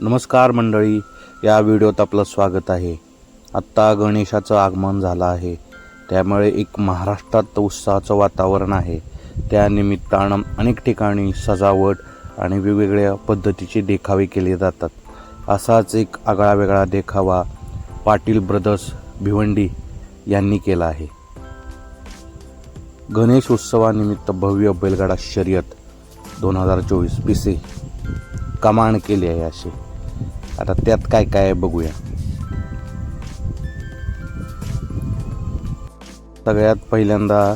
नमस्कार मंडळी या व्हिडिओत आपलं स्वागत आहे. आत्ता गणेशाचं आगमन झालं आहे. त्यामुळे एक महाराष्ट्रात उत्साहाचं वातावरण आहे. त्यानिमित्तानं अनेक ठिकाणी सजावट आणि वेगवेगळ्या पद्धतीचे देखावे केले जातात. असाच एक आगळा वेगळा देखावा पाटील ब्रदर्स भिवंडी यांनी केला आहे. गणेश उत्सवानिमित्त भव्य बैलगाडा शर्यत दोन हजार चोवीस पी सी कमांड केली आहे अशी. आता त्यात काय काय बघूया. सगळ्यात पहिल्यांदा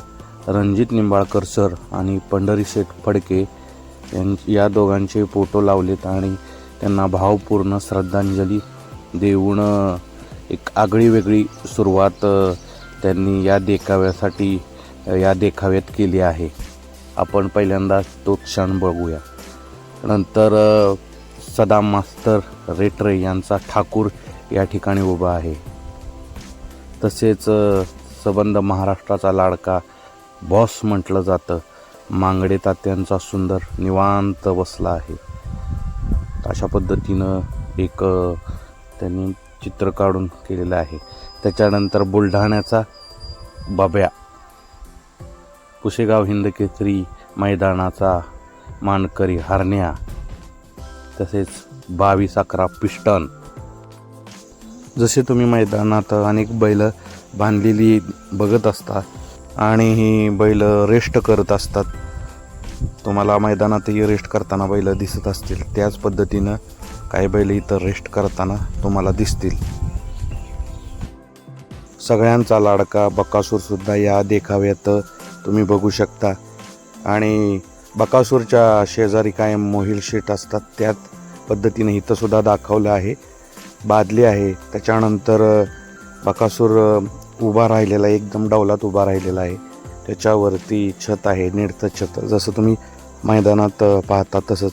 रणजित निंबाळकर सर आणि पंढरी शेठ फडके यां या दोघांचे फोटो लावलेत आणि त्यांना भावपूर्ण श्रद्धांजली देऊन एक आगळी वेगळी सुरुवात त्यांनी या देखाव्यासाठी या देखाव्यात केली आहे. आपण पहिल्यांदा तो क्षण बघूया. नंतर सदा मास्तर रेटरे यांचा ठाकूर या ठिकाणी उभा आहे. तसेच सबंध महाराष्ट्राचा लाडका बॉस म्हटलं जातं. मांगडे तात्यांचा सुंदर निवांत बसला आहे. अशा पद्धतीनं एक त्यांनी चित्र काढून केलेलं आहे. त्याच्यानंतर बुलढाण्याचा बाब्या कुशेगाव हिंदकेसरी मैदानाचा मानकरी हरण्या तसेच बावीस अकरा पिस्टन. जसे तुम्ही मैदानात अनेक बैल बांधलेली बघत असता आणि ही बैल रेस्ट करत असतात तुम्हाला मैदानातही रेस्ट करताना बैल दिसत असतील. त्याच पद्धतीनं काही बैल इथं रेस्ट करताना तुम्हाला दिसतील. सगळ्यांचा लाडका बकासूरसुद्धा या देखाव्यात तुम्ही बघू शकता. आणि बकासूरच्या शेजारी कायम मोहिल शीट असतात. त्यात पद्धतीने इथं सुद्धा दाखवलं आहे बादली आहे. त्याच्यानंतर बकासूर उभा राहिलेला आहे एकदम डौलात उभा राहिलेला आहे. त्याच्यावरती छत आहे निडतं छत. जसं तुम्ही मैदानात पाहता तसंच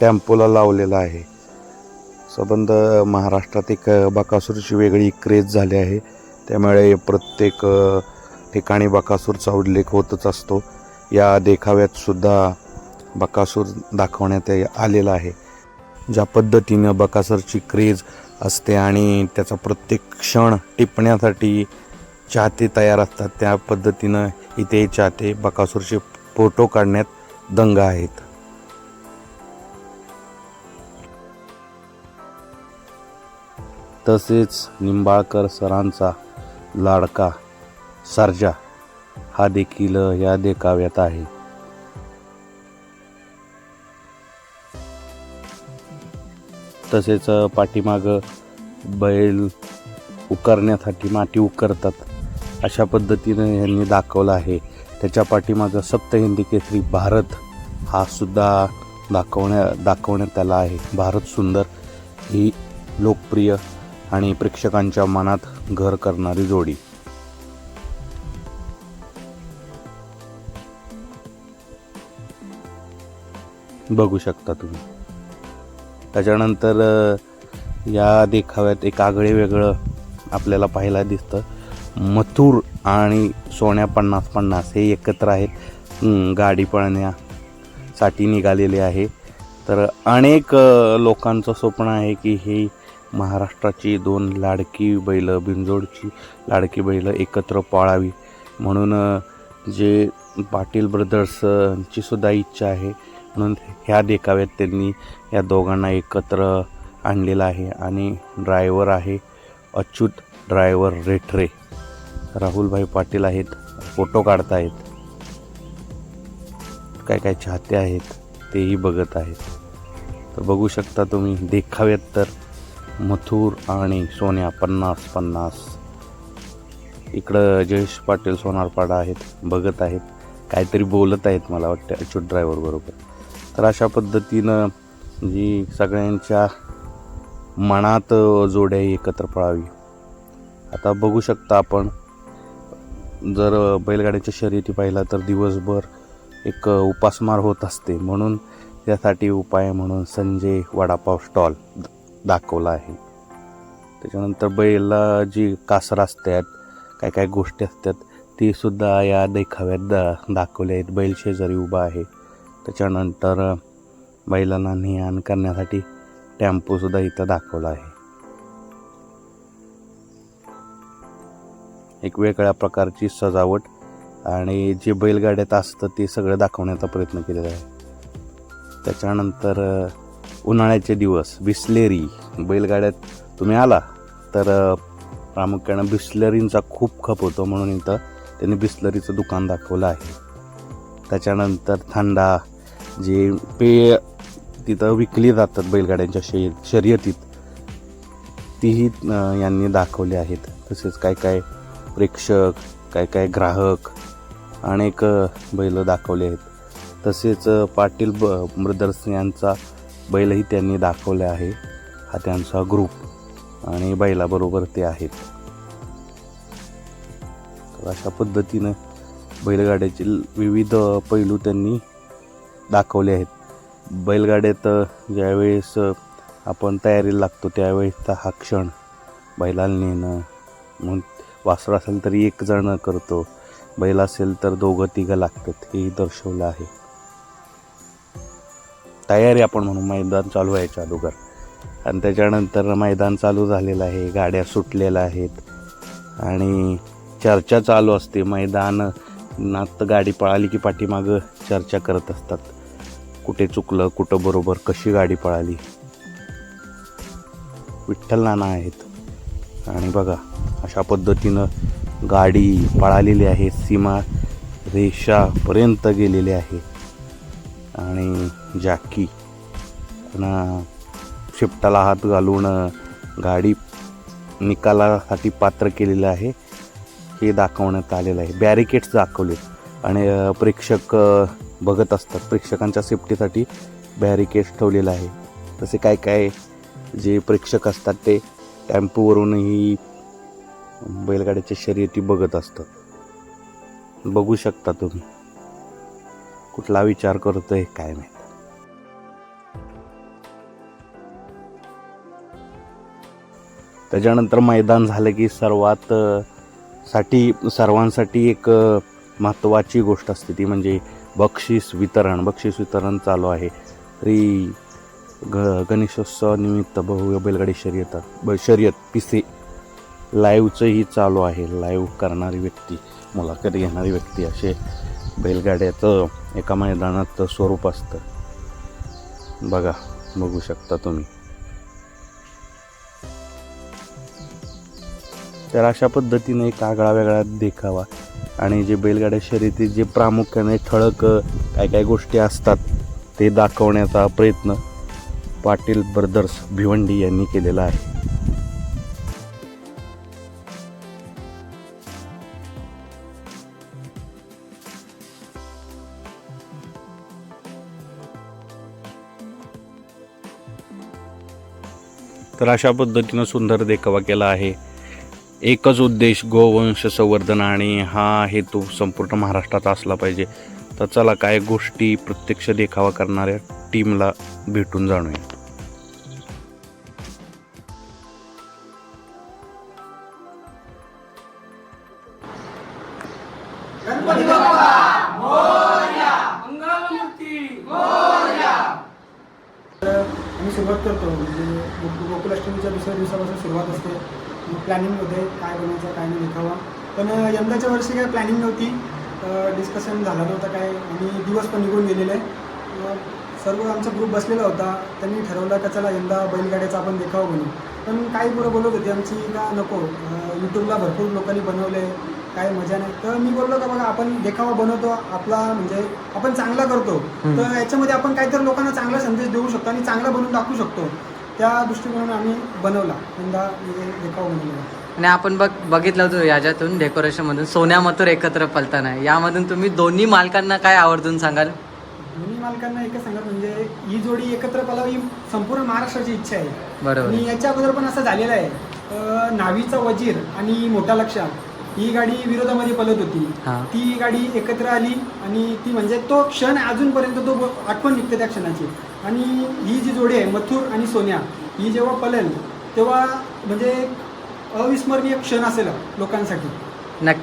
टेम्पोला लावलेलं आहे. सबंध महाराष्ट्रात एक बकासूरची वेगळी क्रेज झाली आहे. त्यामुळे प्रत्येक ठिकाणी बकासूरचा उल्लेख होतच असतो. या देखाव्यात सुद्धा बकासूर दाखवण्यात आलेला आहे. ज्या पद्धतीनं बकासूरची क्रेज असते आणि त्याचा प्रत्येक क्षण टिपण्यासाठी चाहते तयार असतात त्या पद्धतीनं इथे चाहते बकासूरचे फोटो काढण्यात दंग आहेत. तसेच निंबाळकर सरांचा लाडका सर्जा हा देखील या देखाव्यात आहे. तसेच पाठीमाग बैल उकरण्यासाठी माती उकरतात. अशा पद्धतीनं यांनी दाखवलं आहे. त्याच्या पाठीमागं सप्तहिंदी केसरी भारत हा सुद्धा दाखवण्या दाखवण्यात आला आहे. भारत सुंदर ही लोकप्रिय आणि प्रेक्षकांच्या मनात घर करणारी जोडी. बघू शकता तुम्ही. त्याच्यानंतर या देखाव्यात एक आगळे वेगळं आपल्याला पाहायला दिसतं. मथुर आणि सोन्या पन्नास पन्नास हे एकत्र आहेत. गाडी पळण्यासाठी निघालेले आहे. तर अनेक लोकांचं स्वप्न आहे की हे महाराष्ट्राची दोन लाडकी बैलं बिंजोडची लाडकी बैलं एकत्र पाळावी. म्हणून जे पाटील ब्रदर्सची सुद्धा इच्छा आहे म्हणून ह्या देखाव्यात त्यांनी या दोघांना एकत्र आणलेलं आहे आणि ड्रायव्हर आहे अच्युत ड्रायव्हर रेठरे. राहुलभाई पाटील आहेत फोटो काढतायत. काय काय चाहते आहेत तेही बघत आहेत. तर बघू शकता तुम्ही देखाव्यात तर मथुर आणि सोन्या पन्नास पन्नास. इकडं जयेश पाटील सोनारपाडा आहेत बघत आहेत. काहीतरी बोलत आहेत मला वाटतं अच्युत ड्रायव्हर बरोबर. तर अशा पद्धतीनं जी सगळ्यांच्या मनात जोड्या एकत्र पळावी. आता बघू शकता आपण जर बैलगाड्याच्या शर्यती पाहिला तर दिवसभर एक उपासमार होत असते. म्हणून त्यासाठी उपाय म्हणून संजय वडापाव स्टॉल दाखवला आहे. त्याच्यानंतर बैला जी कासर असतात काय काय गोष्टी असतात ती सुद्धा या देखाव्यात दा दाखवल्या आहेत. बैल शेजारी उभा आहे. त्याच्यानंतर बैलांना ने आण करण्यासाठी टॅम्पोसुद्धा इथं दाखवला आहे. एक वेगळ्या प्रकारची सजावट आणि जे बैलगाड्यात असतं ते सगळं दाखवण्याचा प्रयत्न केलेला आहे. त्याच्यानंतर उन्हाळ्याचे दिवस बिस्लेरी. बैलगाड्यात तुम्ही आला तर प्रामुख्यानं बिस्लरींचा खूप खप होतो म्हणून इथं त्यांनी बिस्लरीचं दुकान दाखवलं आहे. त्याच्यानंतर थंडा जे पेय तिथं विकली जातात बैलगाड्यांच्या शे शर्यतीत तीही यांनी दाखवली आहेत. तसेच काय काय प्रेक्षक काय काय ग्राहक अनेक बैल दाखवले आहेत. तसेच पाटील ब ब्रदर्स यांचा बैलही त्यांनी दाखवले आहे. हा त्यांचा ग्रुप आणि बैलाबरोबर ते आहेत. तर अशा पद्धतीनं बैलगाड्याचे विविध पैलू त्यांनी दाखवले आहेत. बैलगाड्यात ज्यावेळेस आपण तयारीला लागतो त्यावेळेसचा हा क्षण बैलाला नेणं मग वासर असेल तर एक जण करतो. बैल असेल तर दोघं तिघं लागतात हेही दर्शवलं आहे. तयारी आपण म्हणू मैदान चालू व्हायच्या अगोदर आणि त्याच्यानंतर मैदान चालू झालेलं आहे गाड्या सुटलेल्या आहेत. आणि चर्चा चालू असते मैदान नात गाडी पळाली की पाठीमागं चर्चा करत असतात. कुठे चुकलं कुठं बरोबर कशी गाडी पळाली? विठ्ठल नाना आहेत. आणि बघा अशा पद्धतीनं गाडी पळालेली आहे सीमा रेषापर्यंत गेलेली आहे. आणि जॅकी पुन्हा शिफ्टाला हात घालून गाडी निकालासाठी पात्र केलेलं आहे. हे दाखवण्यात आलेलं आहे. बॅरिकेड्स दाखवले आणि प्रेक्षक बघत असतात. प्रेक्षकांच्या सेफ्टीसाठी बॅरिकेड्स ठेवलेलं आहे. तसे काय काय जे प्रेक्षक असतात ते टेम्पोवरूनही बैलगाड्याच्या शर्यती बघत असतात. बघू शकता तुम्ही. कुठला विचार करतोय काय माहीत. त्याच्यानंतर मैदान झालं की सर्वात साठी सर्वांसाठी एक महत्त्वाची गोष्ट असते ती म्हणजे बक्षीस वितरण बक्षीस वितरण चालू आहे. तरी ग गणेशोत्सवानिमित्त निमित्त बैलगाडी शर्यत ब शर्यत पिसे लाईव्हचंही चालू आहे. लाईव्ह करणारी व्यक्ती मुलाखत घेणारी व्यक्ती असे बैलगाड्याचं एका मैदानात स्वरूप असतं. बघा बघू शकता तुम्ही. तर अशा पद्धतीने एक आगळा वेगळा देखावा. आणि जे बैलगाड्या शर्यतीत जे प्रामुख्याने ठळक काय काय गोष्टी असतात ते दाखवण्याचा प्रयत्न पाटील ब्रदर्स भिवंडी यांनी केलेला आहे. तर अशा पद्धतीनं सुंदर देखावा केला आहे. एकच उद्देश गोवंश संवर्धन आणि हा हेतू संपूर्ण महाराष्ट्राचा असला पाहिजे. तर चला काय गोष्टी प्रत्यक्ष देखावा करणाऱ्या टीमला भेटून जाणूया. सुरुवात करतो. म्हणजे गोकुलाष्टमीच्या दुसऱ्या दिवसापासून सुरुवात असते. प्लॅनिंग होते काय बनवायचं काय नाही देखावा पण यंदाच्या वर्षी काय प्लॅनिंग नव्हती. डिस्कशन झाला नव्हता काय. आणि दिवस पण निघून गेलेले. सर्व आमचा ग्रुप बसलेला होता. त्यांनी ठरवलं का चला यंदा बैलगाड्याचा आपण देखावा बनवू पण काही पोरं बोलत होती आमची का नको? यूट्यूबला भरपूर लोकांनी बनवले. काय मजा नाही. तर मी बोललो का बघा आपण देखावा बनवतो. आपला म्हणजे आपण चांगला करतो. तर याच्यामध्ये आपण काहीतरी लोकांना चांगला संदेश देऊ शकतो आणि चांगला बनवून दाखवू शकतो. त्या दृष्टिकोनाने आम्ही बनवला. यंदा देखावा बनवला आणि आपण बघ बघितलं होतं याच्यातून डेकोरेशन मधून. सोन्या मथुर एकत्र पलताना यामधून तुम्ही दोन्ही मालकांना काय आवर्जून सांगाल? दोन्ही मालकांना एकच सांगत म्हणजे ही जोडी एकत्र पलावी ही संपूर्ण महाराष्ट्राची इच्छा आहे. बरोबर. आणि याच्या अगोदर पण असं झालेलं आहे. अं, न्हावीचा वजीर आणि मोठा लक्षा ही गाडी विरोधामध्ये पलत होती. हा. ती गाडी एकत्र आली आणि ती म्हणजे तो क्षण अजूनपर्यंत तो ब- आठवण निघते त्या क्षणाची. आणि ही जी जोडी आहे मथुर आणि सोन्या ही जेव्हा पलेल तेव्हा म्हणजे अविस्मरणीय क्षण असेल लोकांसाठी. नक्की.